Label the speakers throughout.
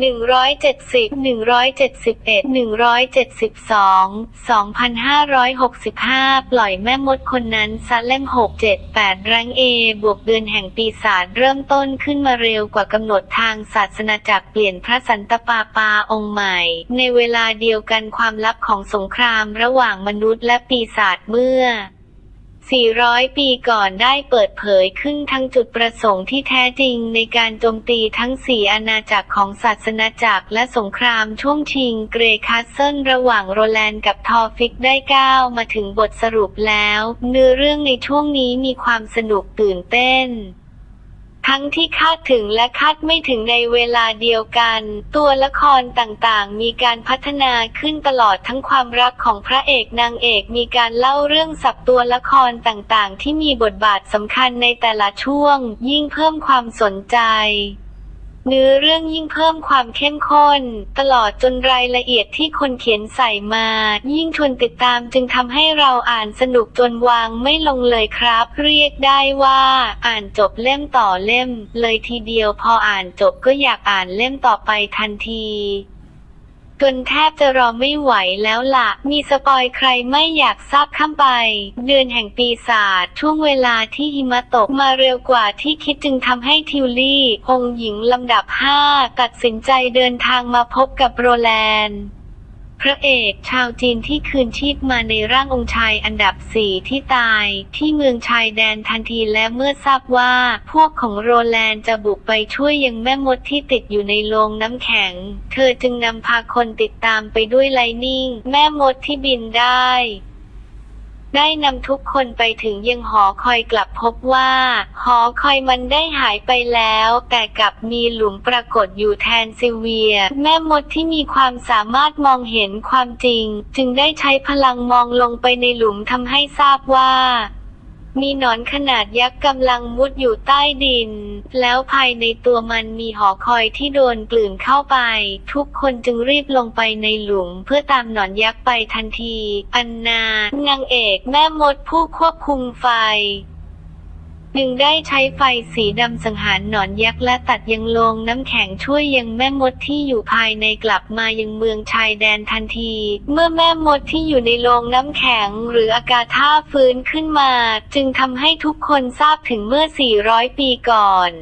Speaker 1: หนึ่งร้อยเจ็ดสิบหนึ่งร้อยเจ็ดสิบเอ็ดหนึ่งร้อยเจ็ดสิบสองสองพันห้าร้อยหกสิบห้าปล่อยแม่มดคนนั้นซะเล่มหกเจ็ดแปดรังเอบวกเดือนแห่งปีศาจเริ่มต้นขึ้นมาเร็วกว่ากำหนดทางศาสนาจักรเปลี่ยนพระสันตะปาปาองค์ใหม่ ในเวลาเดียวกันความลับของสงครามระหว่างมนุษย์และปีศาจเมื่อ 400 ปีก่อนได้เปิดเผยขึ้นทั้งจุดประสงค์ที่แท้จริงในการโจมตีทั้งสี่อาณาจักรของศาสนาจักรและสงครามช่วงชิงเกร์คัสเซิลระหว่างโรแลนด์กับทอฟิกได้ก้าวมาถึงบทสรุปแล้ว เนื้อเรื่องในช่วงนี้มีความสนุกตื่นเต้น ทั้งที่คาดถึงและคาดไม่ถึงในเวลาเดียวกัน ตัวละครต่างๆ มีการพัฒนาขึ้นตลอดทั้งความรักของพระเอกนางเอกมีการเล่าเรื่องสับตัวละครต่างๆ ที่มีบทบาทสำคัญในแต่ละช่วง ยิ่งเพิ่มความสนใจ เนื้อเรื่องยิ่งเพิ่มความเข้มข้น ตลอดจนรายละเอียดที่คนเขียนใส่มา ยิ่งชวนติดตามจึงทำให้เราอ่านสนุกจนวางไม่ลงเลยครับ เรียกได้ว่า อ่านจบเล่มต่อเล่ม เลยทีเดียวพออ่านจบก็อยากอ่านเล่มต่อไปทันที จนแทบจะรอไม่ไหวแล้วล่ะ มีสปอยใครไม่อยากทราบข้ามไป เดือนแห่งปีศาจช่วงเวลาที่หิมะตกมาเร็วกว่าที่คิดจึงทำให้ทิวลี่องหญิงลำดับห้าตัดสินใจเดินทางมาพบกับโรแลนด์ พระเอกชาวจีนที่คืนชีพมาในร่างองค์ชายอันดับสี่ที่ตาย ที่เมืองชายแดนทันทีและเมื่อทราบว่า พวกของโรแลนด์จะบุกไปช่วยยังแม่มดที่ติดอยู่ในโรงน้ำแข็ง เธอจึงนำพาคนติดตามไปด้วยไลนิ่ง แม่มดที่บินได้ ได้นำทุกคนไปถึงยังหอคอยกลับพบว่า หอคอยมันได้หายไปแล้ว แต่กลับมีหลุมปรากฏอยู่แทนซิเวีย แม่มดที่มีความสามารถมองเห็นความจริง จึงได้ใช้พลังมองลงไปในหลุมทำให้ทราบว่า มีหนอนขนาดยักษ์กำลังมุดอยู่ใต้ดิน แล้วภายในตัวมันมีหอคอยที่โดนกลืนเข้าไป ทุกคนจึงรีบลงไปในหลุมเพื่อตามหนอนยักษ์ไปทันที อันนา นางเอกแม่มดผู้ควบคุมไฟ จึงได้ใช้ไฟสีดำสังหารหนอนยักษ์และตัดยังโลงน้ำแข็งช่วยยังแม่มดที่อยู่ภายในกลับมายังเมืองชายแดนทันที เมื่อแม่มดที่อยู่ในโรงน้ำแข็งหรืออากาธาฟื้นขึ้นมา จึงทำให้ทุกคนทราบถึงเมื่อ 400 ปีก่อน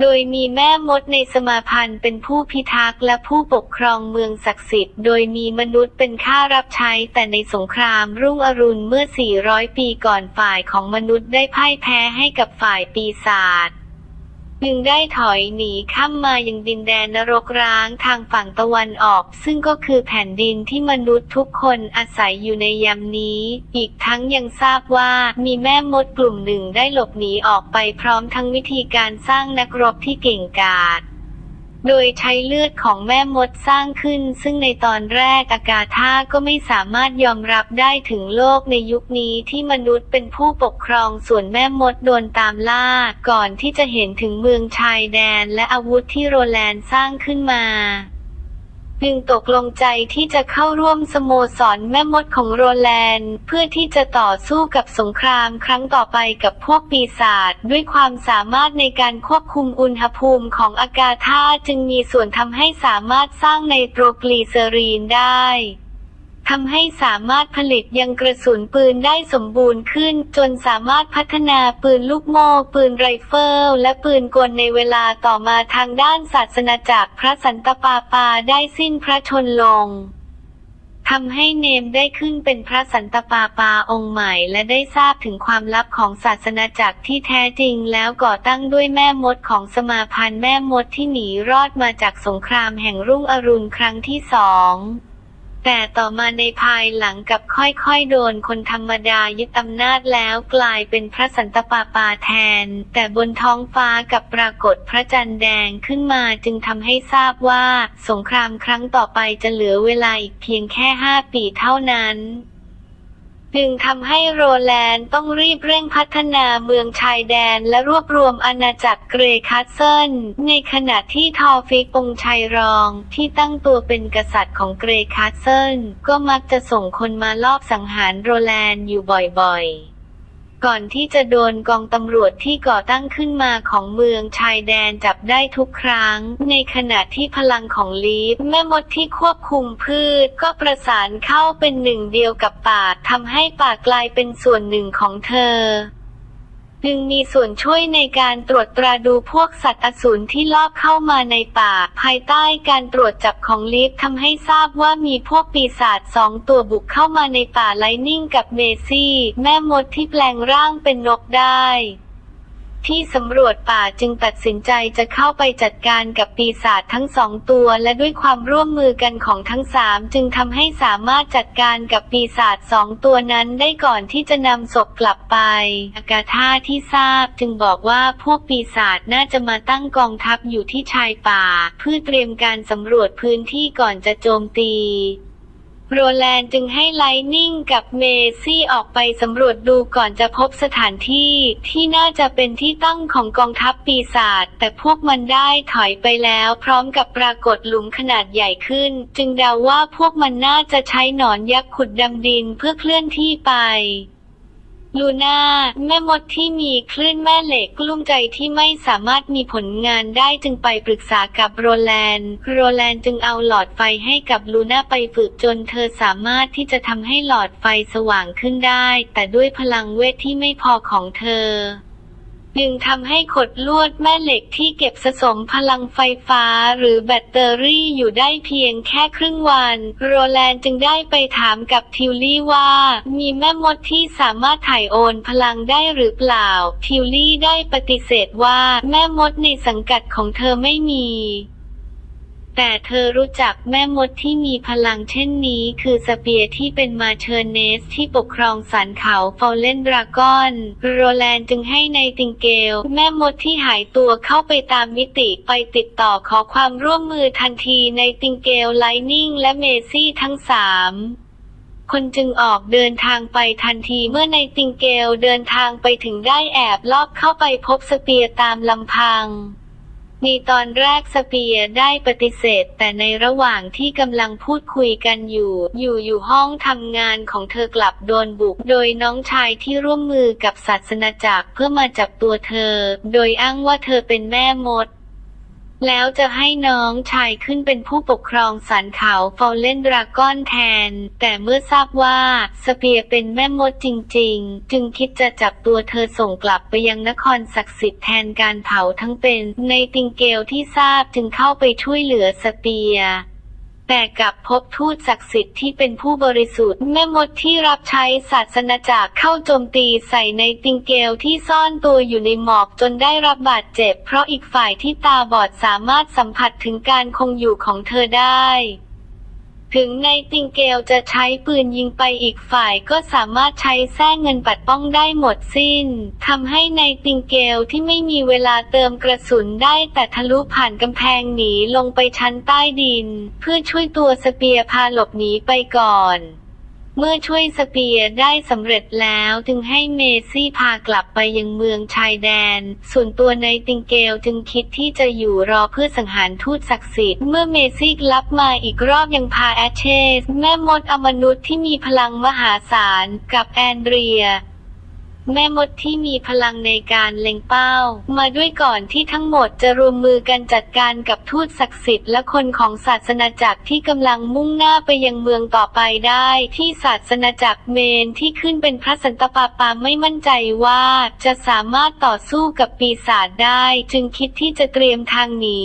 Speaker 1: โดยมีแม่มดในสมาพันธ์เป็นผู้พิทักษ์และผู้ปกครองเมืองศักดิ์สิทธิ์ โดยมีมนุษย์เป็นข้ารับใช้ แต่ในสงครามรุ่งอรุณเมื่อ 400 ปีก่อนฝ่ายของมนุษย์ได้พ่ายแพ้ให้กับฝ่ายปีศาจ จึงได้ถอยหนีข้ามมายังดินแดนนรกร้างทางฝั่งตะวันออก ซึ่งก็คือแผ่นดินที่มนุษย์ทุกคนอาศัยอยู่ในยามนี้ อีกทั้งยังทราบว่ามีแม่มดกลุ่มหนึ่งได้หลบหนีออกไปพร้อมทั้งวิธีการสร้างนักรบที่เก่งกาจ โดยใช้เลือดของแม่มดสร้างขึ้น ซึ่งในตอนแรกอากาธาก็ไม่สามารถยอมรับได้ถึงโลกในยุคนี้ที่มนุษย์เป็นผู้ปกครองส่วนแม่มดโดนตามล่า ก่อนที่จะเห็นถึงเมืองชายแดนและอาวุธที่โรแลนด์สร้างขึ้นมา จึงตกลงใจที่จะเข้าร่วมสโมสรแม่มดของโรแลนด์ เพื่อที่จะต่อสู้กับสงครามครั้งต่อไปกับพวกปีศาจด้วยความสามารถในการควบคุมอุณหภูมิของอากาธาจึงมีส่วนทำให้สามารถสร้างในโตรกลีเซอรีนได้ ทำให้สามารถผลิตยังกระสุนปืนได้สมบูรณ์ขึ้น จนสามารถพัฒนาปืนลูกโม่ปืนไรเฟิลและปืนกลในเวลาต่อมาทางด้านศาสนาจักรพระสันตะปาปาได้สิ้นพระชนลงทำให้เนมได้ขึ้นเป็นพระสันตปาปาองค์ใหม่และได้ทราบถึงความลับของศาสนาจักรที่แท้จริงแล้วก่อตั้งด้วยแม่มดของสมาพันธ์แม่มดที่หนีรอดมาจากสงครามแห่งรุ่งอรุณครั้งที่สอง แต่ต่อมาในภายหลังกับค่อยๆ โดนคนธรรมดายึดอำนาจแล้วกลายเป็นพระสันตปาปาแทน แต่บนท้องฟ้ากับปรากฏพระจันทร์แดงขึ้นมาจึงทำให้ทราบว่า สงครามครั้งต่อไปจะเหลือเวลาอีกเพียงแค่ห้าปีเท่านั้น จึงทำให้โรแลนด์ต้องรีบเร่งพัฒนาเมืองชายแดนและรวบรวมอาณาจักรเกรคัสเซิล ในขณะที่ทอฟิกองชัยรองที่ตั้งตัวเป็นกษัตริย์ของเกรคัสเซิล ก็มักจะส่งคนมาลอบสังหารโรแลนด์อยู่บ่อยๆ ก่อนที่จะโดนกองตำรวจที่ก่อตั้งขึ้นมาของเมืองชายแดนจับได้ทุกครั้ง ในขณะที่พลังของลีฟแม่มดที่ควบคุมพืช ก็ประสานเข้าเป็นหนึ่งเดียวกับป่าทำให้ป่ากลายเป็นส่วนหนึ่งของเธอ จึงมีส่วนช่วยในการตรวจตราดูพวกสัตว์อสูรที่ลอบเข้ามาในป่า ภายใต้การตรวจจับของลิฟทำให้ทราบว่ามีพวกปีศาจสองตัวบุกเข้ามาในป่าไลนิ่งกับเมซี่ แม่มดที่แปลงร่างเป็นนกได้ ที่สำรวจป่าจึงตัดสินใจจะเข้าไปจัดการกับปีศาจทั้งสองตัว และด้วยความร่วมมือกันของทั้งสามจึงทำให้สามารถจัดการกับปีศาจสองตัวนั้นได้ก่อนที่จะนำศพกลับไป อากาธาที่ทราบจึงบอกว่าพวกปีศาจน่าจะมาตั้งกองทัพอยู่ที่ชายป่า เพื่อเตรียมการสำรวจพื้นที่ก่อนจะโจมตี โรแลนด์จึงให้ไลนิ่งกับเมซี่ออกไปสำรวจดูก่อนจะพบสถานที่ที่น่าจะเป็นที่ตั้งของกองทัพปีศาจแต่พวกมันได้ถอยไปแล้วพร้อมกับปรากฏหลุมขนาดใหญ่ขึ้น จึงเดาว่าพวกมันน่าจะใช้หนอนยักษ์ขุดดำดินเพื่อเคลื่อนที่ไป ลูน่าแม่มดที่มีคลื่นแม่เหล็กกลุ้มใจที่ไม่สามารถมีผลงานได้จึงไปปรึกษากับโรแลนด์โรแลนด์จึงเอาหลอดไฟให้กับลูน่าไปฝึกจนเธอสามารถที่จะทำให้หลอดไฟสว่างขึ้นได้ แต่ด้วยพลังเวทที่ไม่พอของเธอ จึงทำให้ขดลวดแม่เหล็กที่เก็บสะสมพลังไฟฟ้าหรือแบตเตอรี่อยู่ได้เพียงแค่ครึ่งวัน โรแลนด์จึงได้ไปถามกับทิวลี่ว่า มีแม่มดที่สามารถถ่ายโอนพลังได้หรือเปล่า ทิวลี่ได้ปฏิเสธว่าแม่มดในสังกัดของเธอไม่มี แต่เธอรู้จักแม่มดที่มีพลังเช่นนี้คือสเปียร์ที่เป็นมาเชอร์เนสที่ปกครองสันเขาฟอลเลนดรากอน โรแลนด์จึงให้ในติงเกล แม่มดที่หายตัวเข้าไปตามมิติไปติดต่อขอความร่วมมือทันทีในติงเกลไลนิ่งและเมซี่ทั้งสามคนจึงออกเดินทางไปทันทีเมื่อในติงเกลเดินทางไปถึงได้แอบลอบเข้าไปพบสเปียร์ตามลำพัง ในตอนแรกสเปียร์ได้ปฏิเสธ แต่ในระหว่างที่กำลังพูดคุยกันอยู่ อยู่อยู่ห้องทำงานของเธอกลับโดนบุก โดยน้องชายที่ร่วมมือกับศาสนาจักรเพื่อมาจับตัวเธอ โดยอ้างว่าเธอเป็นแม่มด แล้วจะให้น้องชายขึ้นเป็นผู้ปกครองสันเขาฟอลเลนดราก้อนแทน แต่เมื่อทราบว่าสเปียร์เป็นแม่มดจริง ๆ จึงคิดจะจับตัวเธอส่งกลับไปยังนครศักดิ์สิทธิ์แทนการเผาทั้งเป็น ในติงเกลที่ทราบจึงเข้าไปช่วยเหลือสเปีย แต่กลับพบทูตศักดิ์สิทธิ์ที่เป็นผู้บริสุทธิ์แม่มดที่รับใช้ศาสนาจักรเข้าโจมตีใส่ในติงเกลที่ซ่อนตัวอยู่ในหมอกจนได้รับบาดเจ็บ เพราะอีกฝ่ายที่ตาบอดสามารถสัมผัสถึงการคงอยู่ของเธอได้ ถึงในติงเกลจะใช้ปืนยิงไปอีกฝ่ายก็สามารถใช้แส้เงินปัดป้องได้หมดสิ้น ทำให้ในติงเกลที่ไม่มีเวลาเติมกระสุนได้แต่ทะลุผ่านกำแพงหนีลงไปชั้นใต้ดิน เพื่อช่วยตัวสเปียร์พาหลบหนีไปก่อน เมื่อช่วยสเปียร์ได้สำเร็จแล้วจึงให้เมซี่พากลับไปยังเมืองชายแดน ส่วนตัวในติงเกลจึงคิดที่จะอยู่รอเพื่อสังหารทูตศักดิ์สิทธิ์ เมื่อเมซี่กลับมาอีกรอบยังพาแอชเชส แม่มดอมนุษย์ที่มีพลังมหาศาลกับแอนเดรีย แม่มดที่มีพลังในการเล็งเป้า มาด้วยก่อนที่ทั้งหมดจะรวมมือกันจัดการกับทูตศักดิ์สิทธิ์และคนของศาสนาจักรที่กำลังมุ่งหน้าไปยังเมืองต่อไปได้ ที่ศาสนาจักรเมนที่ขึ้นเป็นพระสันตปาปาไม่มั่นใจว่าจะสามารถต่อสู้กับปีศาจได้ จึงคิดที่จะเตรียมทางหนี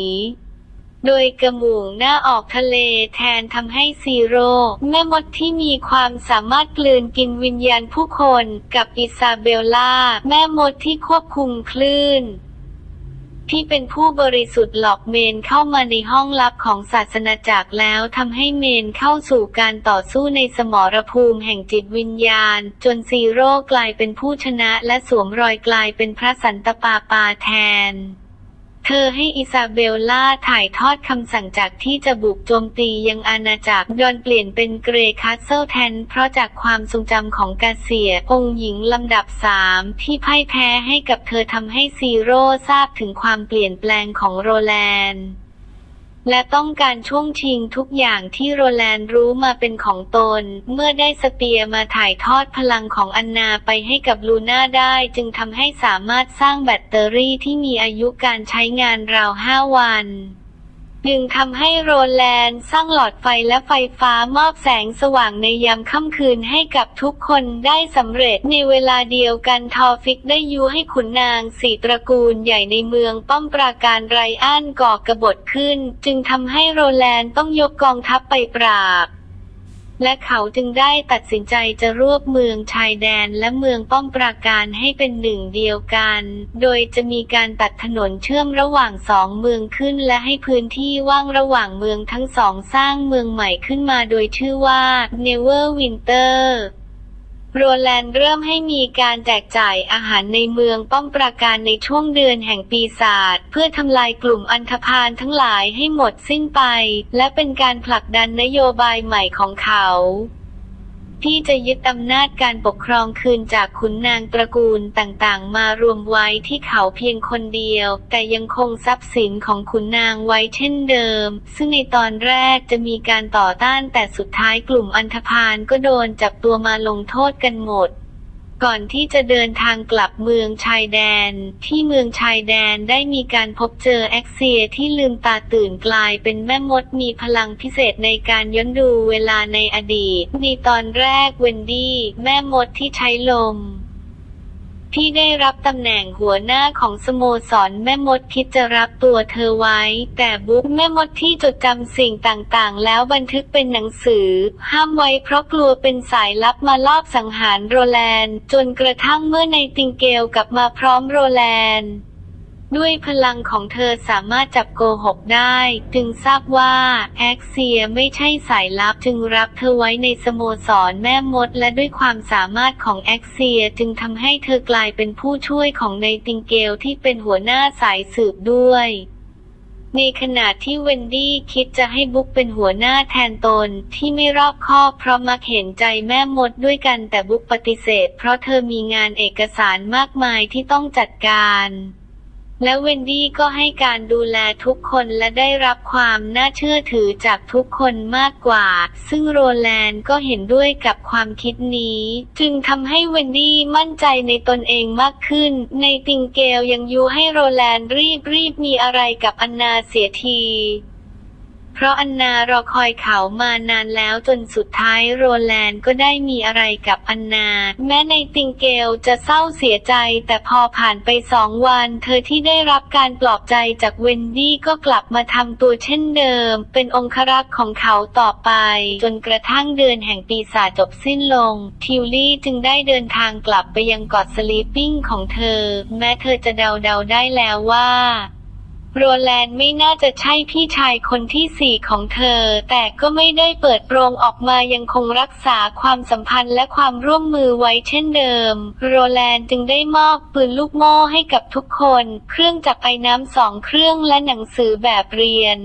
Speaker 1: โดยกระหมู่หน้าออกทะเลแทนทำให้ซีโร่แม่มดที่มีความสามารถกลืนกินวิญญาณผู้คนกับอิซาเบลล่า แม่มดที่ควบคุมคลื่นที่เป็นผู้บริสุทธิ์หลอกเมนเข้ามาในห้องลับของศาสนาจักรแล้วทำให้เมนเข้าสู่การต่อสู้ในสมรภูมิแห่งจิตวิญญาณ จนซีโร่กลายเป็นผู้ชนะและสวมรอยกลายเป็นพระสันตปาปาแทน เธอให้อิซาเบลล่าถ่ายทอดคำสั่งจากที่จะบุกโจมตียังอาณาจักรยอนเปลี่ยนเป็นเกรคาสเซิลแทน เพราะจากความทรงจำของกาเซีย องค์หญิงลำดับสามที่พ่ายแพ้ให้กับเธอทำให้ซีโร่ทราบถึงความเปลี่ยนแปลงของโรแลนด์ และต้องการช่วงชิงทุกอย่างที่โรแลนด์รู้มาเป็นของตน เมื่อได้สเปียร์มาถ่ายทอดพลังของอันนาไปให้กับลูน่าได้ จึงทำให้สามารถสร้างแบตเตอรี่ที่มีอายุการใช้งานราวห้าวัน จึงทำให้โรแลนด์สร้างหลอดไฟและไฟฟ้ามอบแสงสว่างในยามค่ำคืนให้กับทุกคนได้สำเร็จในเวลาเดียวกันทอฟิกได้ยุให้ขุนนางสี่ตระกูลใหญ่ในเมืองป้อมปราการไรอันก่อกบฏขึ้น จึงทำให้โรแลนด์ต้องยกกองทัพไปปราบ และเขาจึงได้ตัดสินใจจะรวบเมืองชายแดนและเมืองป้อมปราการให้เป็นหนึ่งเดียวกัน โดยจะมีการตัดถนนเชื่อมระหว่างสองเมืองขึ้นและให้พื้นที่ว่างระหว่างเมืองทั้งสองสร้างเมืองใหม่ขึ้นมาโดยชื่อว่า Neverwinter โรแลนด์เริ่มให้มีการแจกจ่ายอาหารในเมืองป้อมปราการในช่วงเดือนแห่งปีศาจเพื่อทำลายกลุ่มอันธพาลทั้งหลายให้หมดสิ้นไป และเป็นการผลักดันนโยบายใหม่ของเขา ที่จะยึดอำนาจการปกครองคืนจากขุนนางตระกูลต่างๆ มารวมไว้ที่เขาเพียงคนเดียว แต่ยังคงทรัพย์สินของขุนนางไว้เช่นเดิม ซึ่งในตอนแรกจะมีการต่อต้านแต่สุดท้ายกลุ่มอันธพาลก็โดนจับตัวมาลงโทษกันหมด ก่อนที่จะเดินทางกลับเมืองชายแดน ที่เมืองชายแดนได้มีการพบเจอแอ็กเซียที่ลืมตาตื่นกลายเป็นแม่มดมีพลังพิเศษในการย้อนดูเวลาในอดีตในตอนแรกเวนดี้แม่มดที่ใช้ลม ที่ได้รับตำแหน่งหัวหน้าของสโมสรแม่มดคิดจะรับตัวเธอไว้ แต่บุ๊กแม่มดที่จดจำสิ่งต่างๆ แล้วบันทึกเป็นหนังสือ ห้ามไว้เพราะกลัวเป็นสายลับมาลอบสังหารโรแลนด์ จนกระทั่งเมื่อในติงเกลกลับมาพร้อมโรแลนด์ ด้วยพลังของเธอสามารถจับโกหกได้ จึงทราบว่าแอ็กเซียไม่ใช่สายลับจึงรับเธอไว้ในสโมสรแม่มด และด้วยความสามารถของแอ็กเซียจึงทำให้เธอกลายเป็นผู้ช่วยของในติงเกลที่เป็นหัวหน้าสายสืบด้วยในขณะที่เวนดี้คิดจะให้บุ๊กเป็นหัวหน้าแทนตนที่ไม่รอบคอบเพราะมักเห็นใจแม่มดด้วยกันแต่บุ๊กปฏิเสธ เพราะเธอมีงานเอกสารมากมายที่ต้องจัดการ และเวนดี้ก็ให้การดูแลทุกคนและได้รับความน่าเชื่อถือจากทุกคนมากกว่า ซึ่งโรแลนด์ก็เห็นด้วยกับความคิดนี้ จึงทำให้เวนดี้มั่นใจในตนเองมากขึ้น ในติงเกลยังยุให้โรแลนด์รีบรีบมีอะไรกับอันนาเสียที เพราะอันนารอคอยเขามานานแล้วจนสุดท้ายโรแลนด์ก็ได้มีอะไรกับอันนา แม้ในติงเกลจะเศร้าเสียใจ แต่พอผ่านไปสองวัน เธอที่ได้รับการปลอบใจจากเวนดี้ก็กลับมาทำตัวเช่นเดิม เป็นองครักษ์ของเขาต่อไป จนกระทั่งเดือนแห่งปีศาจจบสิ้นลง ทิวลี่จึงได้เดินทางกลับไปยังเกาะสลีปปิ้งของเธอ แม้เธอจะเดาเดาๆได้แล้วว่า โรแลนด์ไม่น่าจะใช่พี่ชายคนที่สี่ของเธอ แต่ก็ไม่ได้เปิดโปรงออกมายังคงรักษาความสัมพันธ์และความร่วมมือไว้เช่นเดิม โรแลนด์จึงได้มอบปืนลูกโม่ให้กับทุกคน เครื่องจักรไอน้ำสองเครื่องและหนังสือแบบเรียน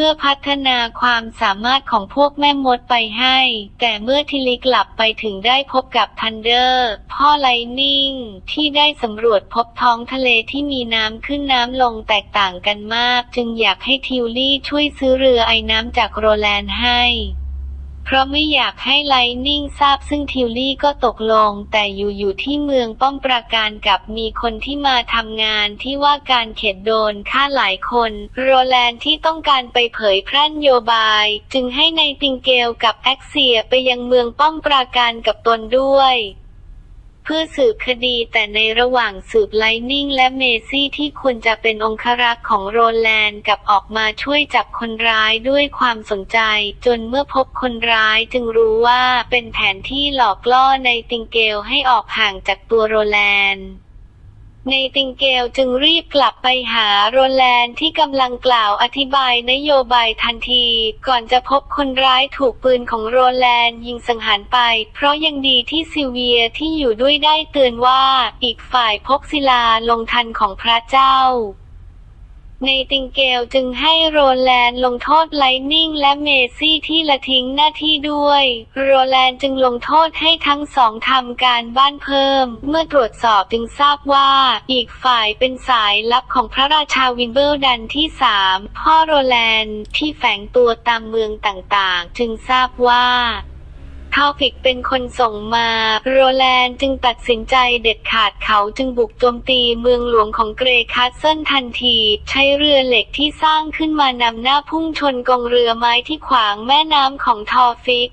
Speaker 1: พื่อพัฒนาความสามารถของพวกแม่มดไปให้ แต่เมื่อทิลิกลับไปถึงได้พบกับทันเดอร์ พ่อไลนิ่ง ที่ได้สำรวจพบท้องทะเลที่มีน้ำขึ้นน้ำลงแตกต่างกันมาก จึงอยากให้ทิวลี่ช่วยซื้อเรือไอ้น้ำจากโรแลนด์ให้ เพราะไม่อยากให้ไลนิ่งทราบซึ่งทิวลี่ก็ตกลง แต่อยู่อยู่ที่เมืองป้อมปราการกับมีคนที่มาทำงานที่ว่าการเขตโดนฆ่าหลายคน โรแลนด์ที่ต้องการไปเผยแพร่นโยบาย จึงให้ในายติงเกลกับแอ็กเซียไปยังเมืองป้อมปราการกับตนด้วย เพื่อสืบคดีแต่ในระหว่างสืบไลนิ่งและเมซี่ที่ควรจะเป็นองครักษ์ของโรแลนด์กับออกมาช่วยจับคนร้ายด้วยความสนใจ จนเมื่อพบคนร้ายจึงรู้ว่าเป็นแผนที่หลอกล่อในติงเกลให้ออกห่างจากตัวโรแลนด์ ในติงเกลจึงรีบกลับไปหาโรแลนด์ที่กำลังกล่าวอธิบายนโยบายทันที ก่อนจะพบคนร้ายถูกปืนของโรแลนด์ยิงสังหารไป เพราะยังดีที่ซิเวียที่อยู่ด้วยได้เตือนว่า อีกฝ่ายพกศิลาลงทันของพระเจ้า ในติงเกลจึงให้โรแลนด์ลงโทษไลนิ่งและเมซี่ที่ละทิ้งหน้าที่ด้วย โรแลนด์จึงลงโทษให้ทั้งสองทำการบ้านเพิ่ม เมื่อตรวจสอบจึงทราบว่าอีกฝ่ายเป็นสายลับของพระราชาวินเบิลดันที่สามพ่อโรแลนด์ที่แฝงตัวตามเมืองต่างๆ จึงทราบว่า ทอฟิกเป็นคนส่งมา โรแลนด์จึงตัดสินใจเด็ดขาดเขาจึงบุกโจมตีเมืองหลวงของเกรคาสเซิลทันที ใช้เรือเหล็กที่สร้างขึ้นมานำหน้าพุ่งชนกองเรือไม้ที่ขวางแม่น้ำของทอฟิก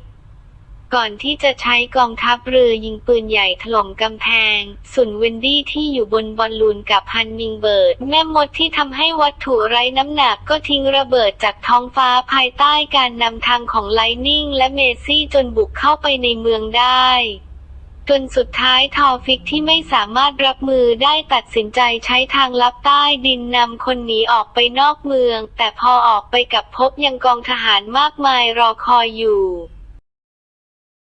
Speaker 1: ก่อนที่จะใช้กองทัพเรือยิงปืนใหญ่ถล่มกำแพงส่วนเวนดี้ที่อยู่บนบอลลูนกับฮันมิงเบิร์ด แม่มดที่ทำให้วัตถุไร้น้ำหนักก็ทิ้งระเบิดจากท้องฟ้าภายใต้การนำทางของไลนิ่งและเมซี่จนบุกเข้าไปในเมืองได้จนสุดท้ายทอฟิกที่ไม่สามารถรับมือได้ตัดสินใจใช้ทางลับใต้ดินนำคนหนีออกไปนอกเมือง แต่พอออกไปกับพบยังกองทหารมากมายรอคอยอยู่